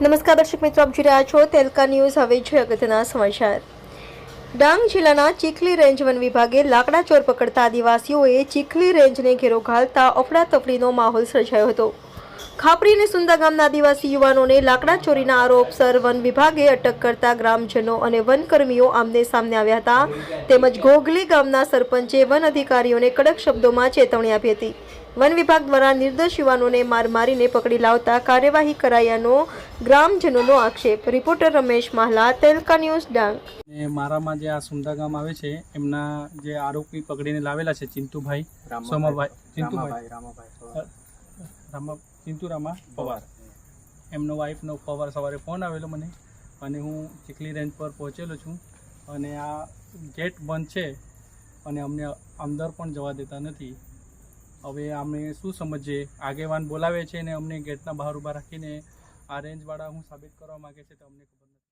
નમસ્કાર દર્શક મિત્રો, આપ જોઈ રહ્યા છો તેલકા ન્યૂઝ. હવે છે અગત્યના સમાચાર. ડાંગ જિલ્લાના ચીખલી રેન્જ વન વિભાગે લાકડા ચોર પકડતા આદિવાસીઓએ ચીખલી રેન્જને ઘેરો ઘાલતા અફડાતફડીનો માહોલ સર્જાયો હતો. ખાપરી અને સુંદા ગામના આદિવાસી યુવાનોને લાકડા ચોરીના આરોપસર વન વિભાગે અટક કરતા ગ્રામજનો અને વનકર્મીઓ આમને સામને આવ્યા હતા. તેમજ ઘોઘલી ગામના સરપંચે વન અધિકારીઓને કડક શબ્દોમાં ચેતવણી આપી હતી. વન વિભાગ દ્વારા નિર્દોષ યુવાનોને માર મારીને પકડી લાવતા કાર્યવાહી કરાયાનો ગ્રામજનોનો આક્ષેપ. રિપોર્ટર રમેશ માહલા તેલકા ન્યૂઝ ડાંગ. મારામાં જે આ સુંદા ગામ આવે છે એમના જે આરોપી પકડીને લાવેલા છે ચિંતુભાઈ સોમાભાઈ ચિંતુભાઈ. રામા ચિંતુરામા પવાર. એમનો વાઈફનો પવાર સવારે ફોન આવેલો મને અને હું ચીખલી રેન્જ પર પહોંચેલો છું અને આ ગેટ બંધ છે અને અમને અંદર પણ જવા દેતા નથી. હવે અમે શું સમજીએ? આગેવાન બોલાવે છે ને અમને ગેટના બહાર ઊભા રાખીને આ રેન્જવાળા હું સાબિત કરવા માગે છે તો અમને ખબર